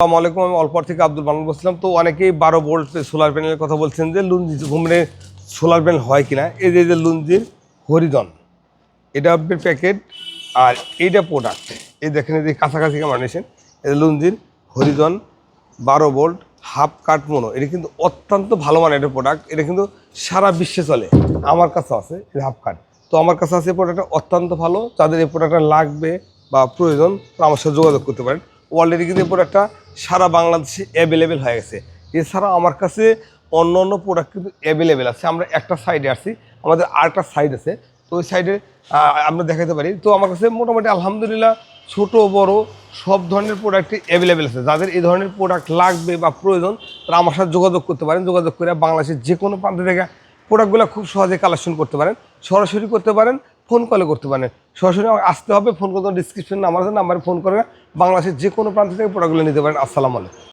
আসসালামু আলাইকুম, আমি অল্পর থেকে আব্দুল মামুন বলছিলাম। তো অনেকেই বারো ভোল্ট সোলার প্যানেলের কথা বলছেন যে লুঞ্জি ঘুমনে সোলার প্যানেল হয় কিনা। এই যে লুঞ্জির হরিজন, এটা আপনার প্যাকেট আর এইটা প্রোডাক্ট এই দেখেন, এই যে কাছাকাছি কেমন নিয়েছেন এই লুঞ্জির হরিজন বারো ভোল্ট হাফ কাট মোনো এটা কিন্তু অত্যন্ত ভালো মানের একটা প্রোডাক্ট এটা কিন্তু সারা বিশ্বে চলে। আমার কাছে আছে এটা হাফ কাট তো আমার কাছে আছে এই প্রোডাক্টটা অত্যন্ত ভালো। যাদের এই প্রোডাক্টটা লাগবে বা প্রয়োজন আমার সাথে যোগাযোগ করতে পারেন। অলরেডি কিন্তু এই প্রোডাক্টটা সারা বাংলাদেশে অ্যাভেলেবেল হয়ে গেছে। এছাড়া আমার কাছে অন্য অন্য প্রোডাক্ট কিন্তু অ্যাভেলেবেল আছে। আমরা একটা সাইডে আসছি আমাদের আরেকটা সাইড আছে। তো ওই সাইডে আমরা দেখাতে পারি। তো আমার কাছে মোটামুটি আলহামদুলিল্লাহ ছোট, বড় সব ধরনের প্রোডাক্টই অ্যাভেলেবেল আছে। যাদের এই ধরনের প্রোডাক্ট লাগবে বা প্রয়োজন, তারা আমার সাথে যোগাযোগ করতে পারেন। যোগাযোগ করে বাংলাদেশের যে কোনো প্রান্ত থেকে প্রোডাক্টগুলো খুব সহজে কালেকশন করতে পারেন। সরাসরি করতে পারেন। ফোন কলে করতে পারেন। সরাসরি আসতে হবে, ফোন করতে ডিসক্রিপশন নাম্বার আছে নাম্বারে ফোন করে বাংলাদেশের যে কোনো প্রান্ত থেকে প্রোডাক্টগুলো নিতে পারেন। আসসালামু আলাইকুম।